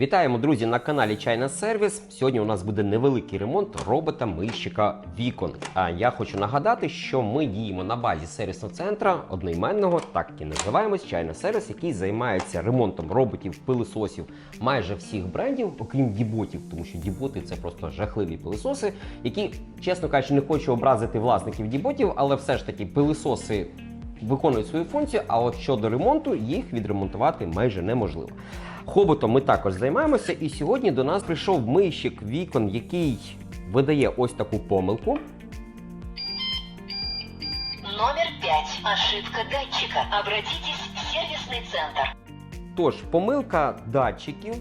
Вітаємо, друзі, на каналі Чайна Сервіс. Сьогодні у нас буде невеликий ремонт робота мийщика вікон. А я хочу нагадати, що ми діємо на базі сервісного центру одноіменного, так і називаємось Чайна Сервіс, який займається ремонтом роботів, пилисосів майже всіх брендів, окрім діботів, тому що діботи це просто жахливі пилисоси, які, чесно кажучи, не хочу образити власників діботів, але все ж таки пилисоси виконують свою функцію. А от щодо ремонту, їх відремонтувати майже неможливо. Хоботом ми також займаємося, і сьогодні до нас прийшов мийщик вікон, який видає ось таку помилку. Номер 5. Ошибка датчика. Обратитесь в сервісний центр. Тож, помилка датчиків,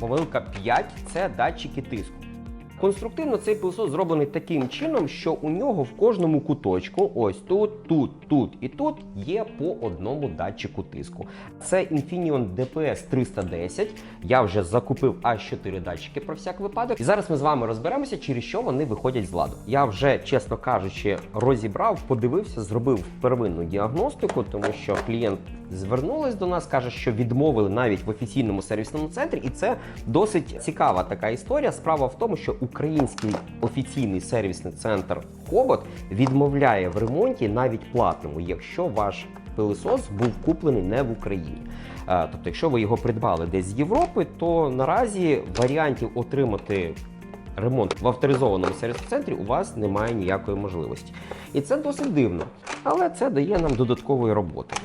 помилка 5 це датчики тиску. Конструктивно цей пилосос зроблений таким чином, що у нього в кожному куточку, ось тут, тут, тут і тут, є по одному датчику тиску. Це Infineon DPS 310. Я вже закупив аж 4 датчики про всяк випадок. І зараз ми з вами розберемося, через що вони виходять з ладу. Я вже, чесно кажучи, розібрав, подивився, зробив первинну діагностику, тому що клієнт звернулись до нас, каже, що відмовили навіть в офіційному сервісному центрі, і це досить цікава така історія. Справа в тому, що український офіційний сервісний центр Хобот відмовляє в ремонті навіть платному, якщо ваш пилисос був куплений не в Україні. Е, Тобто, якщо ви його придбали десь з Європи, то наразі варіантів отримати ремонт в авторизованому сервісному центрі у вас немає ніякої можливості. І це досить дивно, але це дає нам додаткової роботи.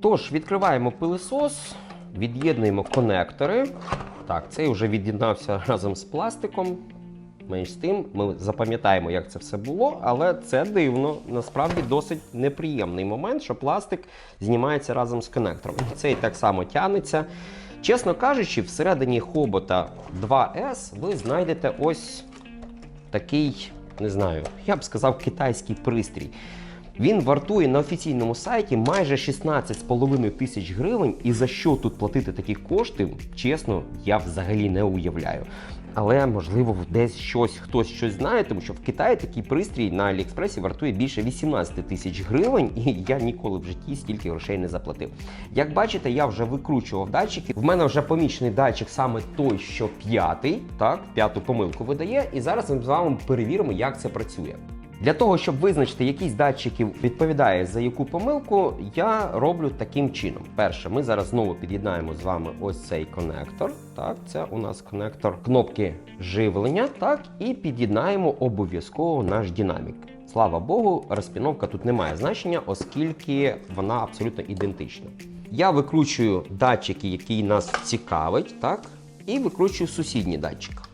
Тож, відкриваємо пилисос, від'єднуємо конектори. Так, цей вже від'єднався разом з пластиком. Менш з тим, ми запам'ятаємо, як це все було, але це дивно. Насправді досить неприємний момент, що пластик знімається разом з конектором. Цей так само тягнеться. Чесно кажучи, всередині хобота 2S ви знайдете ось такий, не знаю, я б сказав, китайський пристрій. Він вартує на офіційному сайті майже 16,5 тисяч гривень, і за що тут платити такі кошти, чесно, я взагалі не уявляю. Але можливо десь щось хтось щось знає, тому що в Китаї такий пристрій на Аліекспресі вартує більше 18 тисяч гривень, і я ніколи в житті стільки грошей не заплатив. Як бачите, я вже викручував датчики. В мене вже помічений датчик саме той, що п'ятий, так, п'яту помилку видає. І зараз ми з вами перевіримо, як це працює. Для того, щоб визначити, який з датчиків відповідає за яку помилку, я роблю таким чином. Перше, ми зараз знову під'єднаємо з вами ось цей конектор. Так, це у нас конектор кнопки живлення. Так, і під'єднаємо обов'язково наш динамік. Слава Богу, розпіновка тут не має значення, оскільки вона абсолютно ідентична. Я викручую датчики, які нас цікавить, так, і викручую сусідній датчик.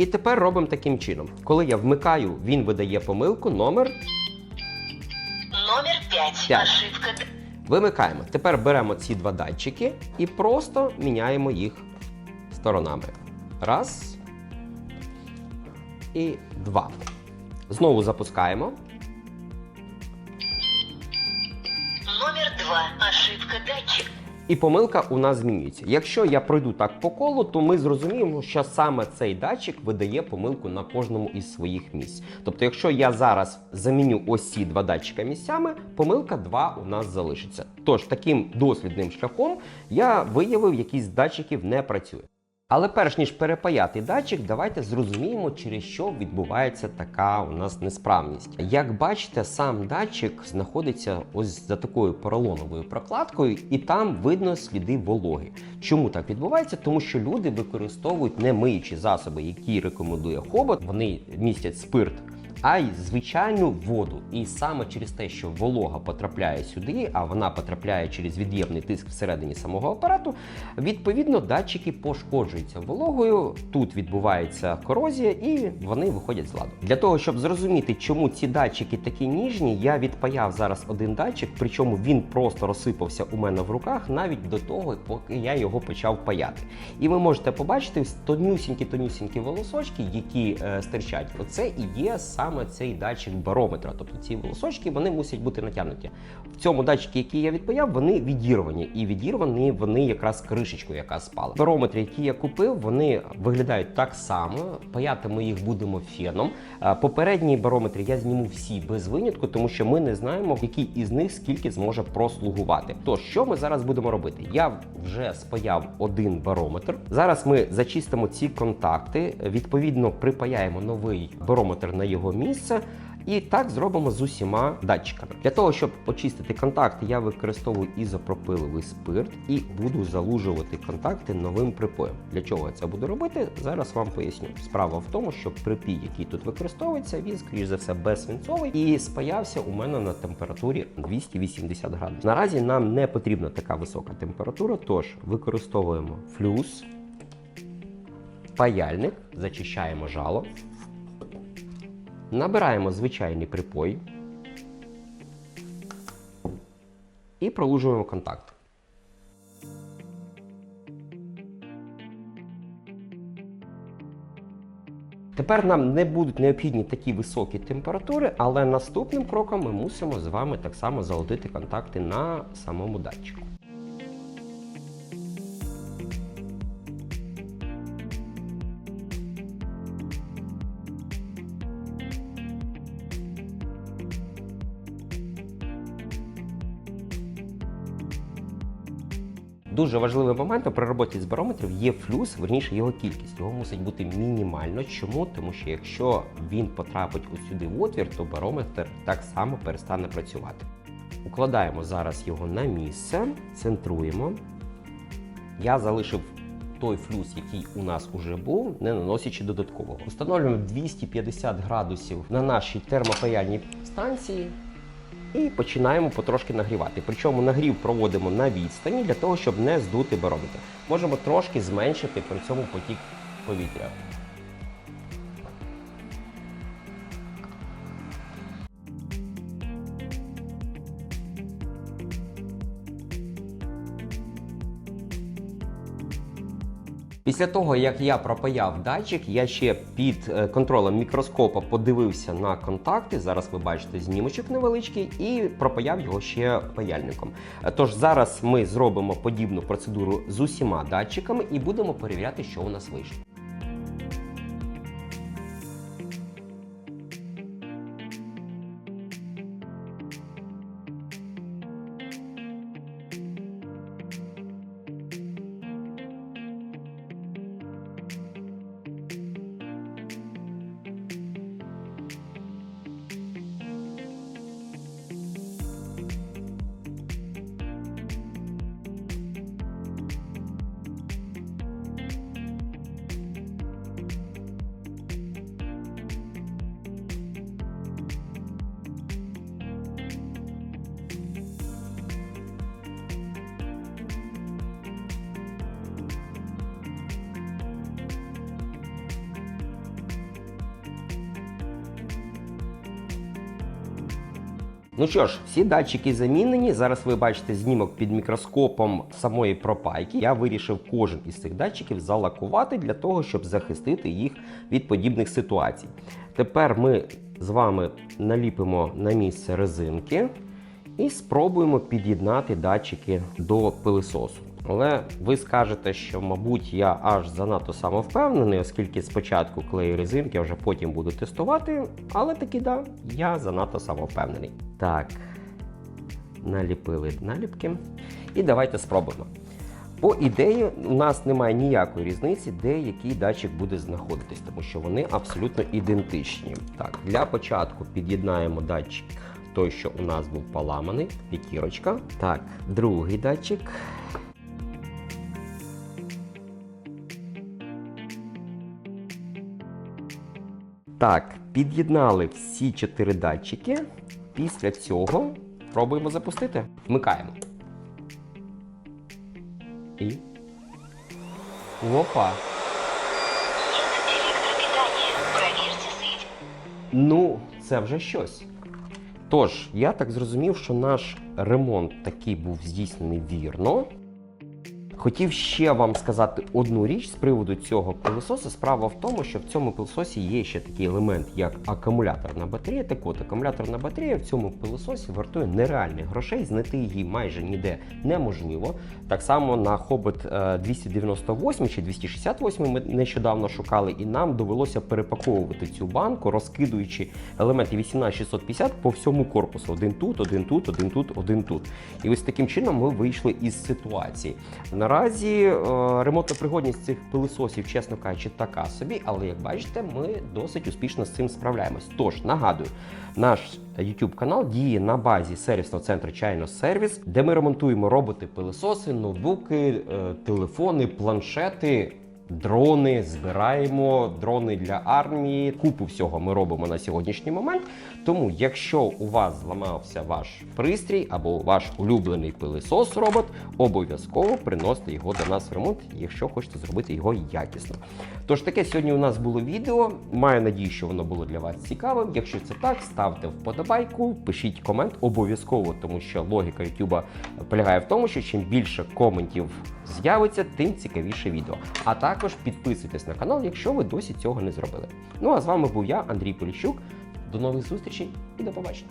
І тепер робимо таким чином. Коли я вмикаю, він видає помилку, номер Номер пять. Пять. Ошибка вимикаємо. Тепер беремо ці два датчики і просто міняємо їх сторонами. Раз. І два. Знову запускаємо. Номер два. Ошибка датчика. І помилка у нас змінюється. Якщо я пройду так по колу, то ми зрозуміємо, що саме цей датчик видає помилку на кожному із своїх місць. Тобто, якщо я зараз заміню ось ці два датчика місцями, помилка 2 у нас залишиться. Тож таким дослідним шляхом я виявив, якісь з датчиків не працює. Але перш ніж перепаяти датчик, давайте зрозуміємо, через що відбувається така у нас несправність. Як бачите, сам датчик знаходиться ось за такою поролоновою прокладкою, і там видно сліди вологи. Чому так відбувається? Тому що люди використовують не миючі засоби, які рекомендує хобот. Вони містять спирт. А й звичайну воду. І саме через те, що волога потрапляє сюди, а вона потрапляє через від'ємний тиск всередині самого апарату, відповідно датчики пошкоджуються вологою. Тут відбувається корозія, і вони виходять з ладу. Для того щоб зрозуміти, чому ці датчики такі ніжні, я відпаяв зараз один датчик, причому він просто розсипався у мене в руках навіть до того, поки я його почав паяти. І ви можете побачити тонюсінькі тонюсінькі волосочки, які е, стирчать. Оце і є саме саме цей датчик барометра. Тобто ці волосочки вони мусять бути натягнуті. В цьому датчику, який я відпаяв, вони відірвані, і відірвані вони якраз кришечкою, яка спала. Барометри, які я купив, вони виглядають так само. Паяти ми їх будемо феном. Попередні барометри я зніму всі без винятку, тому що ми не знаємо, який із них скільки зможе прослугувати. Тож, що ми зараз будемо робити? Я вже спаяв один барометр. Зараз ми зачистимо ці контакти, відповідно, припаяємо новий барометр на його місце. І так зробимо з усіма датчиками. Для того, щоб очистити контакти, я використовую ізопропиловий спирт і буду залужувати контакти новим припоєм. Для чого я це буду робити? Зараз вам поясню. Справа в тому, що припій, який тут використовується, він, скоріш за все, безсвинцовий і спаявся у мене на температурі 280 градусів. Наразі нам не потрібна така висока температура, тож використовуємо флюс, паяльник, зачищаємо жало. Набираємо звичайний припой і пролужуємо контакт. Тепер нам не будуть необхідні такі високі температури, але наступним кроком ми мусимо з вами так само залотити контакти на самому датчику. Дуже важливим моментом при роботі з барометрів є флюс, верніше його кількість. Його мусить бути мінімально. Чому? Тому що якщо він потрапить ось сюди в отвір, то барометр так само перестане працювати. Укладаємо зараз його на місце, центруємо. Я залишив той флюс, який у нас уже був, не наносячи додаткового. Встановлюємо 250 градусів на нашій термопаяльній станції. І починаємо потрошки нагрівати. Причому нагрів проводимо на відстані для того, щоб не здути барометр. Можемо трошки зменшити при цьому потік повітря. Після того, як я пропаяв датчик, я ще під е, контролем мікроскопа подивився на контакти. Зараз ви бачите знімочок невеличкий, і пропаяв його ще паяльником. Е, Тож зараз ми зробимо подібну процедуру з усіма датчиками і будемо перевіряти, що у нас вийшло. Ну що ж, всі датчики замінені. Зараз ви бачите знімок під мікроскопом самої пропайки. Я вирішив кожен із цих датчиків залакувати для того, щоб захистити їх від подібних ситуацій. Тепер ми з вами наліпимо на місце резинки і спробуємо під'єднати датчики до пилисосу. Але ви скажете, що, мабуть, я аж занадто самовпевнений, оскільки спочатку клею резинки, а вже потім буду тестувати. Але таки да, я занадто самовпевнений. Так, наліпили наліпки. І давайте спробуємо. По ідеї, у нас немає ніякої різниці, де який датчик буде знаходитись, тому що вони абсолютно ідентичні. Так, для початку під'єднаємо датчик, той, що у нас був поламаний, п'ятірочка. Так, другий датчик. Так, під'єднали всі чотири датчики. Після цього пробуємо запустити. Вмикаємо. І. Опа. Ну, це вже щось. Тож, я так зрозумів, що наш ремонт такий був здійснений вірно. Хотів ще вам сказати одну річ з приводу цього пилососа. Справа в тому, що в цьому пилососі є ще такий елемент, як акумуляторна батарея. Так от, акумуляторна батарея в цьому пилососі вартує нереальних грошей, знайти її майже ніде неможливо. Так само на Hobbit е, 298 чи 268 ми нещодавно шукали, і нам довелося перепаковувати цю банку, розкидуючи елементи 18650 по всьому корпусу. Один тут, один тут, один тут, один тут. І ось таким чином ми вийшли із ситуації. Наразі е, ремонтна пригодність цих пилососів, чесно кажучи, така собі, але як бачите, ми досить успішно з цим справляємось. Тож нагадую, наш YouTube канал діє на базі сервісного центру China Service, де ми ремонтуємо роботи, пилососи, ноутбуки, е, телефони, планшети. Дрони збираємо, дрони для армії. Купу всього ми робимо на сьогоднішній момент. Тому, якщо у вас зламався ваш пристрій або ваш улюблений пилисос робот, обов'язково приносите його до нас в ремонт, якщо хочете зробити його якісно. Тож таке сьогодні у нас було відео. Маю надію, що воно було для вас цікавим. Якщо це так, ставте вподобайку, пишіть комент обов'язково, тому що логіка YouTube полягає в тому, що чим більше коментів з'явиться, тим цікавіше відео. А також підписуйтесь на канал, якщо ви досі цього не зробили. Ну а з вами був я, Андрій Поліщук. До нових зустрічей і до побачення.